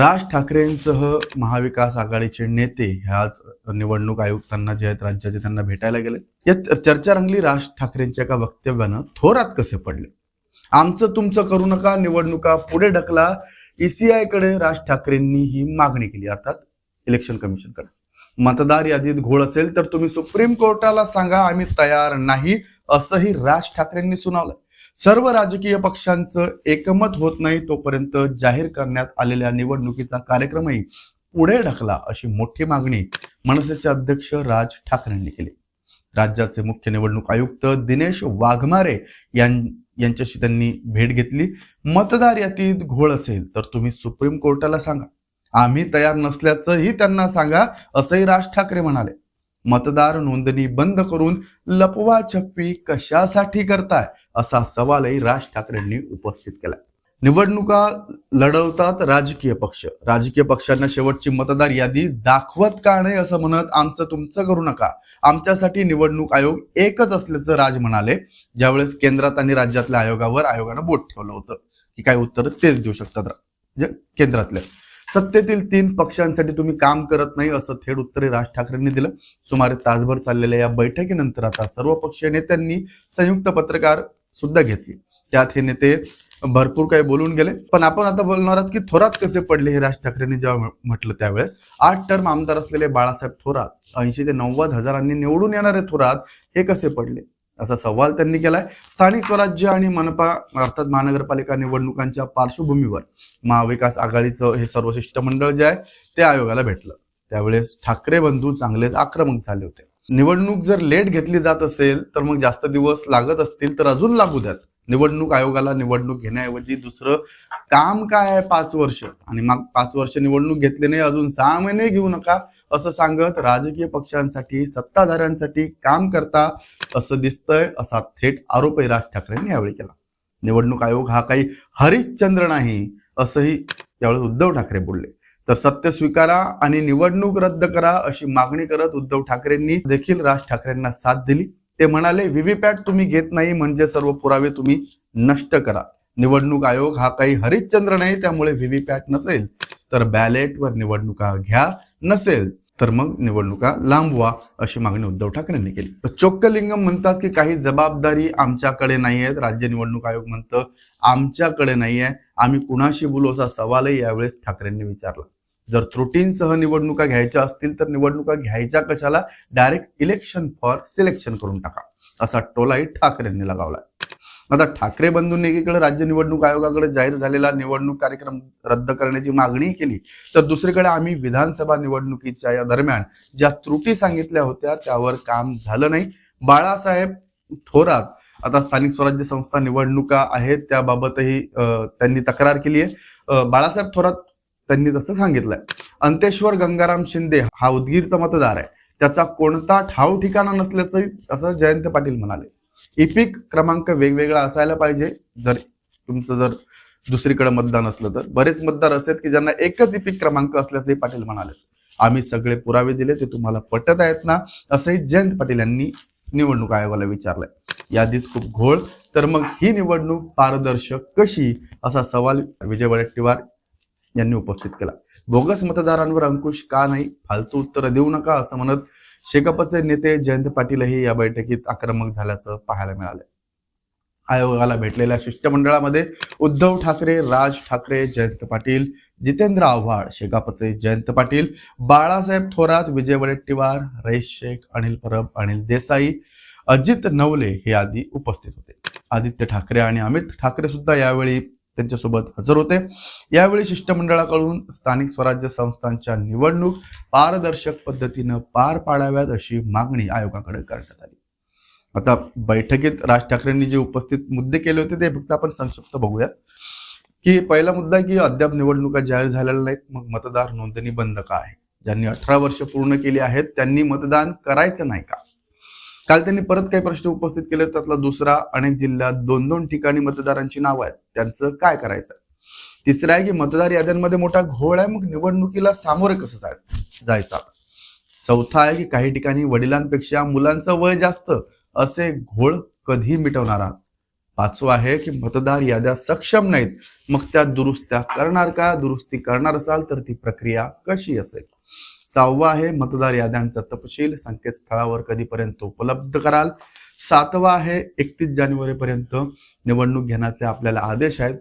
राज ठाकरेंसह महाविकास आघाडीचे नेते ह्याच निवडणूक आयुक्तांना जे आहेत राज्याचे त्यांना भेटायला गेले. यात चर्चा रंगली राज ठाकरेंच्या एका वक्तव्यानं थोरात कसे पडले? आमचं तुमचं करू नका निवडणुका पुढे ढकला. ईसीआयकडे राज ठाकरेंनी ही मागणी केली. अर्थात इलेक्शन कमिशनकडे मतदार यादीत घोळ असेल तर तुम्ही सुप्रीम कोर्टाला सांगा आम्ही तयार नाही असंही राज ठाकरेंनी सुनावलं. सर्व राजकीय पक्षांचं एकमत होत नाही तोपर्यंत जाहीर करण्यात आलेल्या निवडणुकीचा कार्यक्रमही पुढे ढकला अशी मोठी मागणी मनसेचे अध्यक्ष राज ठाकरेंनी केली. राज्याचे मुख्य निवडणूक आयुक्त दिनेश वाघमारे यां- यांच्याशी त्यांनी भेट घेतली. मतदार यातीत घोळ असेल तर तुम्ही सुप्रीम कोर्टाला सांगा. आम्ही तयार नसल्याचंही त्यांना सांगा असंही राज ठाकरे म्हणाले. मतदार नोंदणी बंद करून लपवा छप्पी कशासाठी करताय? असा सवालही राज ठाकरेंनी उपस्थित केला. निवडणुका लढवतात राजकीय पक्ष. राजकीय पक्षांना शेवटची मतदार यादी दाखवत का नाही असं म्हणत आमचं तुमचं करू नका. आमच्यासाठी निवडणूक आयोग एकच असल्याचं राज म्हणाले. ज्यावेळेस केंद्रात आणि राज्यातल्या आयोगावर आयोगानं बोट ठेवलं होतं. की काय उत्तर तेच देऊ शकतात म्हणजे केंद्रातले. सत्तेतील तीन पक्षांसाठी तुम्ही काम करत नाही असं थेट उत्तरे राज ठाकरेंनी दिलं. सुमारे तासभर चाललेल्या या बैठकीनंतर आता सर्व पक्षीय नेत्यांनी संयुक्त पत्रकार सुद्धा घेतली. त्यात हे नेते भरपूर काही बोलून गेले. पण आपण आता बोलणार आहोत की थोरात कसे पडले हे राज ठाकरेंनी जेव्हा म्हटलं त्यावेळेस. आठ टर्म आमदार असलेले बाळासाहेब थोरात ऐंशी ते नव्वद हजारांनी निवडून येणारे थोरात हे कसे पडले? असा सवाल त्यांनी केलाय. स्थानिक स्वराज्य आणि मनपा अर्थात महानगरपालिका निवडणुकांच्या पार्श्वभूमीवर महाविकास आघाडीचं हे सर्व शिष्टमंडळ जे आहे ते आयोगाला भेटलं. त्यावेळेस ठाकरे बंधू चांगलेच आक्रमक झाले होते. निवडणूक जर लेट घेतली जात असेल तर मग जास्त दिवस लागत असतील तर अजून लागू द्यात निवडणूक आयोगाला निवडणूक घेण्याऐवजी दुसरं काम काय आहे पाच वर्ष? आणि मग पाच वर्ष निवडणूक घेतली नाही अजून सहा महिने घेऊ नका असं सांगत राजकीय पक्षांसाठी सत्ताधाऱ्यांसाठी काम करता असं दिसतंय असा थेट आरोपही राज ठाकरेंनी यावेळी केला. निवडणूक आयोग हा काही हरिश्चंद्र नाही असंही यावेळी उद्धव ठाकरे बोलले. तर सत्य स्वीकारा आणि निवडणूक रद्द करा अशी मागणी करत उद्धव ठाकरेंनी देखील राज ठाकरेंना साथ दिली. ते म्हणाले व्हीव्हीपॅट तुम्ही घेत नाही म्हणजे सर्व पुरावे तुम्ही नष्ट करा. निवडणूक आयोग हा काही हरिश्चंद्र नाही त्यामुळे व्हीव्हीपॅट नसेल. तर बॅलेटवर निवडणुका घ्या नसेल तर मग निवडणुका लांबवा अशी मागणी उद्धव ठाकरेंनी केली. तर चोक्कलिंगम म्हणतात की काही जबाबदारी आमच्याकडे नाही आहेत. राज्य निवडणूक आयोग म्हणतं आमच्याकडे नाही आहे. आम्ही कुणाशी बोलू असा सवालही यावेळेस ठाकरेंनी विचारला. जर त्रुटींसह निवडणुका घ्यायच्या असतील तर निवडणुका घ्यायच्या कशाला? डायरेक्ट इलेक्शन फॉर सिलेक्शन करून टाका. असा टोलाही ठाकरेंनी लगावलाय. आता ठाकरे बंधूंनी एकीकडे राज्य निवडणूक आयोगाकडे जाहीर झालेला निवडणूक कार्यक्रम रद्द करण्याची मागणी केली तर दुसरीकडे आम्ही विधानसभा निवडणुकीच्या या दरम्यान ज्या त्रुटी सांगितल्या होत्या त्यावर काम झालं नाही. बाळासाहेब थोरात आता स्थानिक स्वराज्य संस्था निवडणुका आहेत त्याबाबतही त्यांनी तक्रार केली आहे बाळासाहेब थोरात त्यांनी तसं सांगितलंय. अंतेश्वर गंगाराम शिंदे हा उदगीरचा मतदार आहे. त्याचा कोणता ठाव ठिकाणा नसल्याचं असं जयंत पाटील म्हणाले. इपिक क्रमांक वेगवेगळा असायला पाहिजे. जर तुमचं जर दुसरीकडे मतदान असलं तर. बरेच मतदार असेल की ज्यांना एकच इपिक क्रमांक असल्याचंही पाटील म्हणाले. आम्ही सगळे पुरावे दिले ते तुम्हाला पटत आहेत ना? असंही जयंत पाटील यांनी निवडणूक आयोगाला विचारलंय. यादीत खूप घोळ. तर मग ही निवडणूक पारदर्शक कशी? असा सवाल विजय वडेट्टीवार यांनी उपस्थित केला. बोगस मतदारांवर अंकुश का नाही? फालतू उत्तर देऊ नका असं म्हणत शेकापचे नेते जयंत पाटीलही या बैठकीत आक्रमक झाल्याचं पाहायला मिळालं आयोगाला भेटलेल्या शिष्टमंडळामध्ये उद्धव ठाकरे राज ठाकरे जयंत पाटील जितेंद्र आव्हाड शेकापचे जयंत पाटील बाळासाहेब थोरात विजय वडेट्टीवार रईस शेख अनिल परब अनिल देसाई अजित नवले हे आदी उपस्थित होते. आदित्य ठाकरे आणि अमित ठाकरे सुद्धा यावेळी त्यांच्यासोबत हजर होते. यावेळी शिष्टमंडळाकडून स्थानिक स्वराज्य संस्थांच्या निवडणूक पारदर्शक पद्धतीनं पार पाडाव्यात अशी मागणी आयोगाकडे करण्यात आली. आता बैठकीत राज ठाकरेंनी जे उपस्थित मुद्दे केले होते ते फक्त आपण संक्षिप्त बघूया की पहिला मुद्दा की अद्याप निवडणुका जाहीर झालेल्या नाहीत मग मतदार नोंदणी बंद का आहे? ज्यांनी अठरा वर्ष पूर्ण केली आहेत त्यांनी मतदान करायचं नाही का? काल त्यांनी परत काही प्रश्न उपस्थित केले त्यातला दुसरा अनेक जिल्ह्यात दोन दोन ठिकाणी मतदारांची नावं आहेत. त्यांचं काय करायचं? तिसरं आहे की मतदार याद्यांमध्ये मोठा घोळ आहे मग निवडणुकीला सामोरे कसं जाय- जायचं चौथा आहे की काही ठिकाणी वडिलांपेक्षा मुलांचं वय जास्त असे घोळ कधी मिटवणार. आहात पाचवं आहे की मतदार याद्या सक्षम नाहीत मग त्या दुरुस्त्या करणार का? दुरुस्ती करणार असाल तर ती प्रक्रिया कशी असेल? सहावा आहे मतदार याद्यांचा तपशील संकेतस्थळावर कधीपर्यंत उपलब्ध कराल. सातवा आहे एकतीस जानेवारीपर्यंत निवडणूक घेण्याचे आपल्याला आदेश आहेत.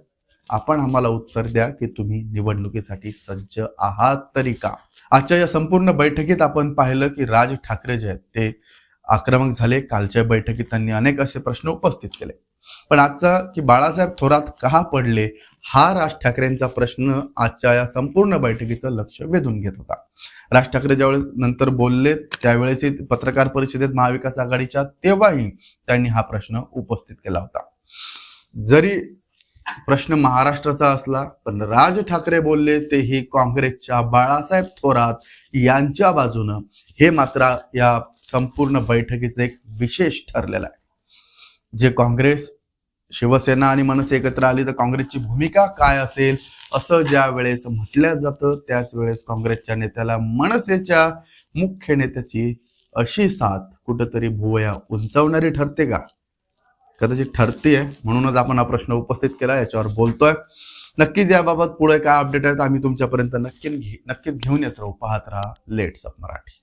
आपण आम्हाला उत्तर द्या की तुम्ही निवडणुकीसाठी सज्ज आहात तरी का? आजच्या या संपूर्ण बैठकीत आपण पाहिलं की राज ठाकरे जे आहेत ते आक्रमक झाले. कालच्या बैठकीत त्यांनी अनेक असे प्रश्न उपस्थित केले. पण आजचा की बाळासाहेब थोरात का पडले हा राज ठाकरेंचा प्रश्न आजच्या या संपूर्ण बैठकीचं लक्ष वेधून घेत होता. राज ठाकरे ज्यावेळेस नंतर बोलले त्यावेळेसही पत्रकार परिषदेत महाविकास आघाडीच्या तेव्हाही त्यांनी हा प्रश्न उपस्थित केला होता. जरी प्रश्न महाराष्ट्राचा असला पण राज ठाकरे बोलले तेही काँग्रेसच्या बाळासाहेब थोरात यांच्या बाजूनं. हे मात्र या संपूर्ण बैठकीचं एक विशेष ठरलेलं आहे. जे काँग्रेस शिवसेना आणि मनसे एकत्र आली तर काँग्रेसची भूमिका काय असेल? असं ज्या वेळेस म्हटलं जातं त्याच वेळेस काँग्रेसच्या नेत्याला मनसेच्या मुख्य नेत्याची अशी साथ कुठंतरी भुवया उंचावणारी ठरते का? कदाचित ठरते म्हणूनच आपण हा प्रश्न उपस्थित केला याच्यावर बोलतोय. नक्कीच याबाबत पुढे काय अपडेट आहेत आम्ही तुमच्यापर्यंत नक्की नक्कीच घेऊन येत राहू. पाहत राहा. Let's up Marathi.